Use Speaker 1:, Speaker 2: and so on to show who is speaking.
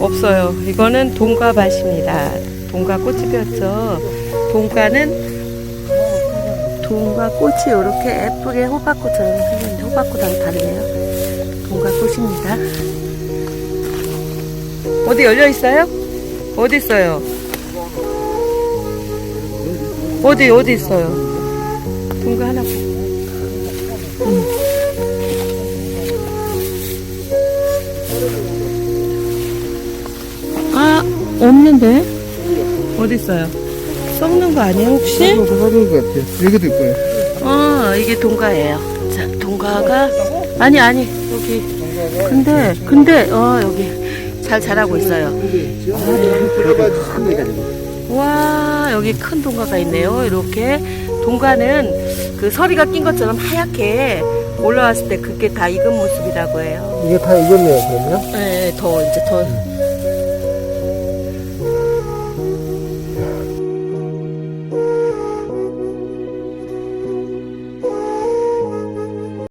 Speaker 1: 없어요. 이거는 동과 밭입니다. 동과 꽃이 피었죠. 동과는 동과 꽃이 이렇게 예쁘게 호박꽃처럼 생겼는데 호박꽃하고 다르네요. 동과 꽃입니다. 어디 열려 있어요? 어디 있어요? 어디 어디 있어요? 동과 하나 없는데 어디 있어요? 썩는 거 아니에요 혹시?
Speaker 2: 이거 사줄 것 같아요. 이것도 있고요.
Speaker 1: 어 이게 동가예요. 자 동가가 아니 아니 여기 근데 근데 어 여기 잘 자라고 있어요. 와 여기 큰 동가가 있네요. 이렇게 동가는 그 서리가 낀 것처럼 하얗게 올라왔을 때 그게 다 익은 모습이라고 해요.
Speaker 2: 이게 다 익었네요, 그러면?
Speaker 1: 네, 더 이제 더